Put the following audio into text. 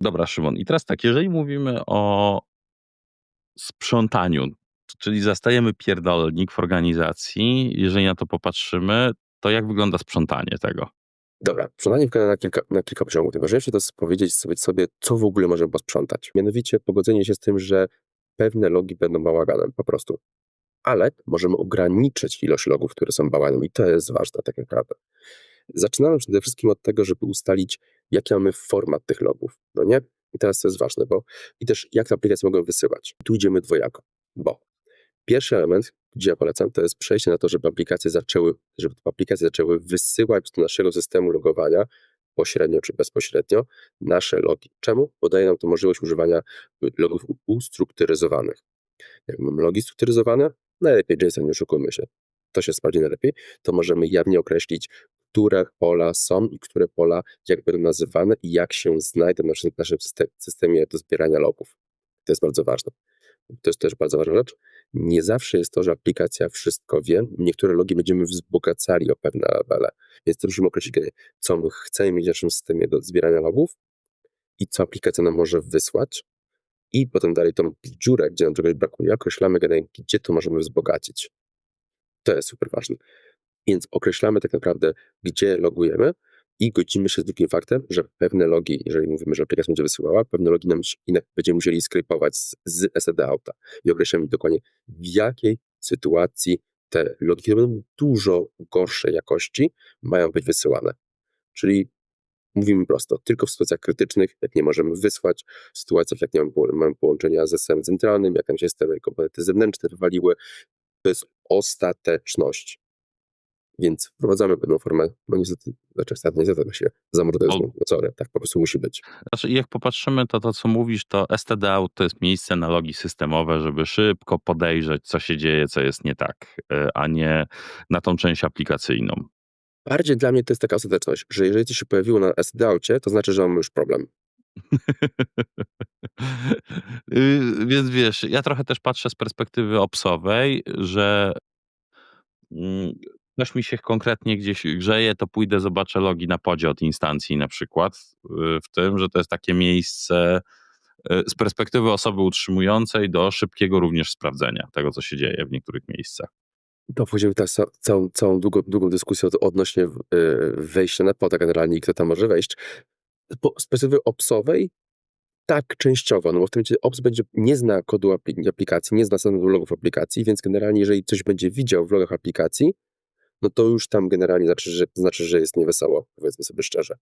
Dobra, Szymon. I teraz tak, jeżeli mówimy o sprzątaniu, czyli zastajemy pierdolnik w organizacji, jeżeli na to popatrzymy, to jak wygląda sprzątanie tego? Dobra, sprzątanie wygląda na kilka, na kilka poziomów. Najważniejsze to jest powiedzieć sobie, sobie, co w ogóle możemy posprzątać. Mianowicie pogodzenie się z tym, że pewne logi będą bałaganem, po prostu. Ale możemy ograniczyć ilość logów, które są bałaganem i to jest ważne tak naprawdę. Zaczynamy przede wszystkim od tego, żeby ustalić, jaki mamy format tych logów, no nie? I teraz to jest ważne, bo i też jak te aplikacje mogą wysyłać. Tu idziemy dwojako, bo pierwszy element, gdzie ja polecam, to jest przejście na to, żeby aplikacje zaczęły, żeby aplikacje zaczęły wysyłać do naszego systemu logowania pośrednio czy bezpośrednio nasze logi. Czemu? Bo daje nam to możliwość używania logów ustrukturyzowanych. Jak mamy logi strukturyzowane, najlepiej JSON, nie oszukujmy się, to się sprawdzi najlepiej, to możemy jawnie określić, które pola są i które pola jak będą nazywane i jak się znajdą w naszym, systemie do zbierania logów. To jest bardzo ważne. To jest też bardzo ważna rzecz. Nie zawsze jest to, że aplikacja wszystko wie. Niektóre logi będziemy wzbogacali o pewne levele. Więc to musimy określić, co my chcemy mieć w naszym systemie do zbierania logów i co aplikacja nam może wysłać. I potem dalej tą dziurę, gdzie nam czegoś brakuje, określamy, gdzie to możemy wzbogacić. To jest super ważne. Więc określamy tak naprawdę, gdzie logujemy i godzimy się z drugim faktem, że pewne logi, jeżeli mówimy, że aplikacja będzie wysyłała, pewne logi nam będziemy musieli skrypować z, z SSD auta i określamy dokładnie, w jakiej sytuacji te logi, które będą dużo gorszej jakości, mają być wysyłane. Czyli mówimy prosto, tylko w sytuacjach krytycznych, jak nie możemy wysłać, w sytuacjach, jak nie mamy, połączenia z systemem centralnym, jak nam się systemy komponenty zewnętrzne wywaliły, to jest ostateczność. Więc wprowadzamy pewną formę, no niestety, znaczy niestety się zamordyzmu, no sorry, tak po prostu musi być. Znaczy, jak popatrzymy, to to, co mówisz, to STD Out to jest miejsce na logi systemowe, żeby szybko podejrzeć, co się dzieje, co jest nie tak, a nie na tą część aplikacyjną. Bardziej dla mnie to jest taka ostateczność, że jeżeli coś się pojawiło na STD Aucie, to znaczy, że mamy już problem. Więc wiesz, ja trochę też patrzę z perspektywy opsowej, że ktoś mi się konkretnie gdzieś grzeje, to pójdę, zobaczę logi na podzie od instancji na przykład, w tym, że to jest takie miejsce z perspektywy osoby utrzymującej do szybkiego również sprawdzenia tego, co się dzieje w niektórych miejscach. To wchodzimy teraz całą, całą długą, długą dyskusję odnośnie wejścia na poda generalnie i kto tam może wejść. Z perspektywy opsowej tak, częściowo, no bo w tym momencie Ops będzie, nie zna kodu aplikacji, nie zna standardu logów aplikacji, więc generalnie jeżeli coś będzie widział w logach aplikacji, no to już tam generalnie znaczy, że, znaczy, że jest niewesoło, powiedzmy sobie szczerze.